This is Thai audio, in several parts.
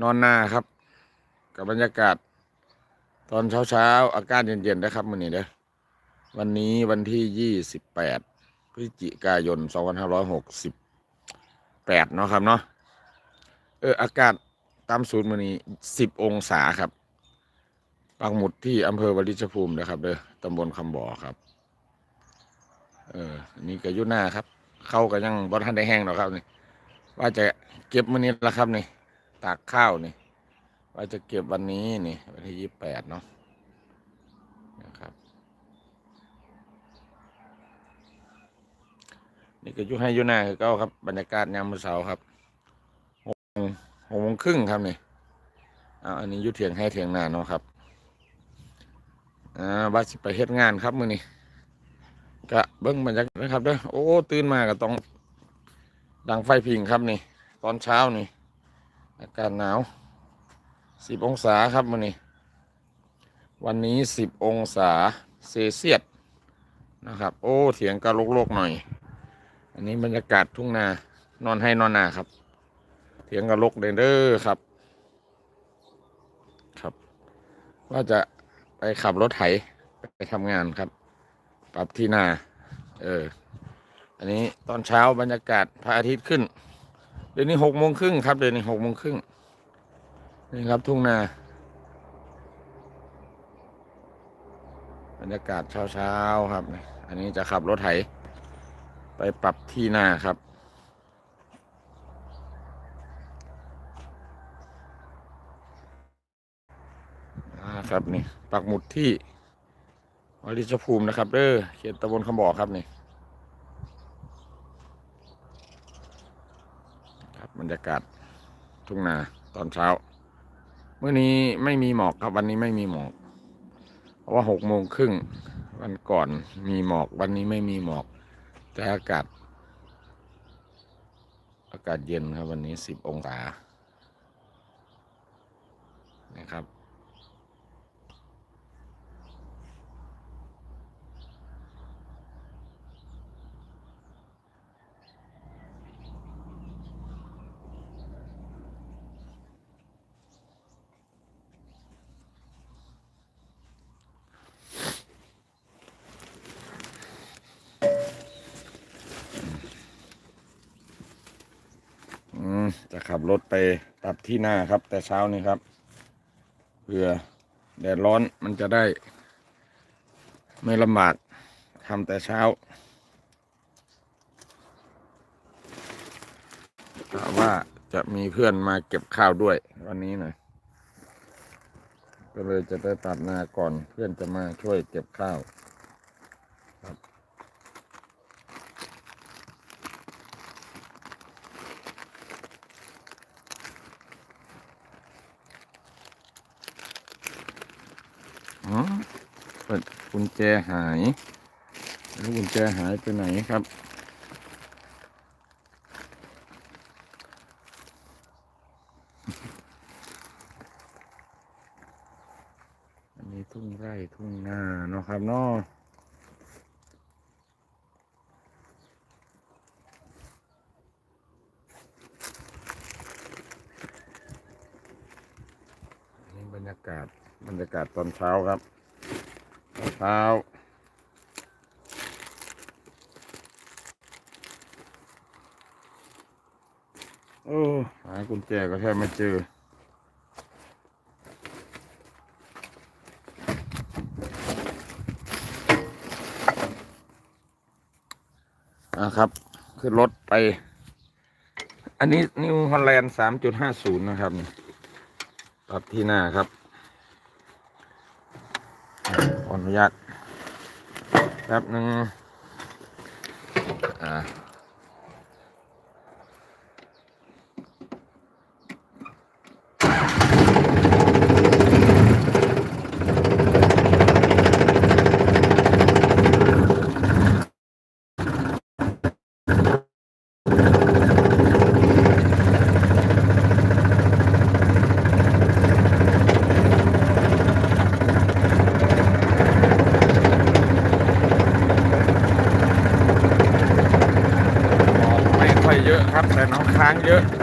นอนนาครับ กับบรรยากาศ ตอนเช้าเช้าๆอากาศเย็นๆนะครับมื้อนี้เด้อวันนี้วันที่ยี่สิบแปดพฤศจิกายนสองพันห้าร้อยหกสิบแปดเนาะครับเนาะเอออากาศตามศูนย์มื้อนี้สิบองศาครับปักหมุดที่อำเภอวลิชภูมินะครับเด้อตำบลคำบ่อครับ เอออันนี้ก็ยุ่หน้าครับ เข้าก็ยังบ่ทันได้แห้งหรอกครับนี่ว่าจะเก็บมื้อนี้ละครับนี่ ตากข้าวนี่ว่าจะเก็บวันนี้นี่วันที่ยี่แปดเนาะนะครับ นี่ก็ยุ่ให้ยุ่หน้าคือเก้าครับ บรรยากาศยามมื้อเช้าครับหกโมงหกโมงครึ่งครับนี่เอาอันนี้ยุ่เถียงให้เถียงหน้าเนาะครับอ่าว่าสิไปเฮ็ดงานครับมื้อนี้ก็เบิ้งบรรยากาศนะครับเด้อโอ้ตื่นมาก็ต้องดังไฟพิงครับนี่ ตอนเช้านี่ อากาศหนาวสิบองศาครับมื้อนี้ วันนี้สิบองศาเซลเซียสนะครับ โอ้เถียงก็โลกๆหน่อย อันนี้บรรยากาศทุ่งนานอนให้นอนนาครับ เถียงกับลกเดนเดอร์ครับ ครับ ว่าจะไปขับรถไถไปทำงานครับ ปรับที่นา เออ อันนี้ตอนเช้าบรรยากาศพระอาทิตย์ขึ้น ดี๋ยวนี้หกโมงครึ่งครับเดี๋ยวนี้หกโมงครึ่งนี่ครับทุ่งนาบรรยากาศเช้าๆครับ อันนี้จะขับรถไถ ไปปรับที่นาครับ ครับนี่ ปักหมุดที่วลิชภูมินะครับเด้อเขตตำบลคำบ่อครับนี่ ค รยากาศทุ่งนาตอนเช้าเมื่อนี้ไม่มีหมอกครับวันนี้ไม่มีหมอก เพราะว่าหกโมงครึ่งวันก่อนมีหมอกวันนี้ไม่มีหมอก แต่อากาศ อากาศเย็นครับวันนี้สิบองศานะครับ จะขับรถไปปรับที่หน้าครับ แต่เช้านี้ครับเพื่อแดดร้อนมันจะได้ ไม่ลำบากทำแต่เช้าว่าจะมีเพื่อนมาเก็บข้าวด้วยวันนี้หน่อยก็เลยจะได้ตัดนาก่อนเพื่อนจะมาช่วยเก็บข้าว อ๋อ เปิดกุญแจหายแล้วกุญแจหายไปไหนครับ อันนี้ทุ่งไร่ทุ่งนาเนาะครับเนาะอันนี่บรรยากาศบรรยากาศตอนเช้าครับ เช้าโอ้หากุญแจก็แทบไม่เจอ นะครับ ขึ้นรถไป อันนี้นิวฮอลแลนด์สามจุดห้าศูนย์นะครับนี่ปรับที่หน้าครับ ข ออนุญาตแป๊บหนึ่งอ่า ห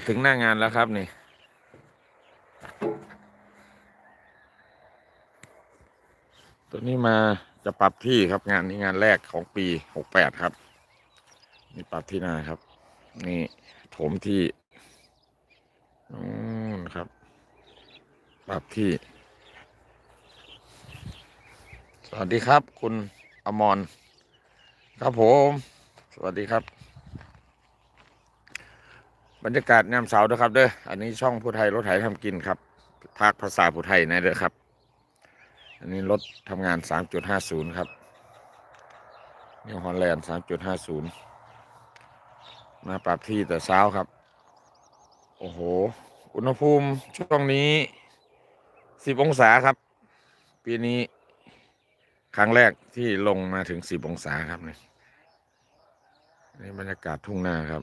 มาถึงหน้างานแล้วครับนี่ ตัวนี้มาจะปรับที่ครับงานนี้งานแรกของปีหกแปดครับ นี่ปรับที่หน้าครับ นี่โถมที่นู่นครับ ปรับที่ สวัสดีครับ คุณอมรครับผม สวัสดีครับ บรรยากาศยามเสาร์นะครับเด้อ อันนี้ช่องผู้ไทยรถไถทำกินครับ ภาคภาษาผู้ไทยนะเด้อครับ อันนี้รถทำงาน 3.50 ครับนิวฮอลแลนด์ 3.50 มาปรับที่แต่เช้าครับ โอ้โห อุณหภูมิช่วงนี้ 10 องศาครับ ปีนี้ครั้งแรกที่ลงมาถึง 10 องศาครับนี่นี่บรรยากาศทุ่งนาครับ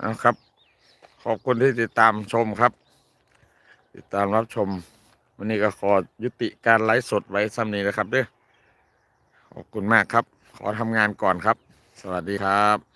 เอาครับ ขอบคุณที่ติดตามชมครับ ติดตามรับชม วันนี้ก็ขอยุติการไลฟ์สดไว้ซ้ำนี้นะครับเด้อขอบคุณมากครับ ขอทำงานก่อนครับ สวัสดีครับ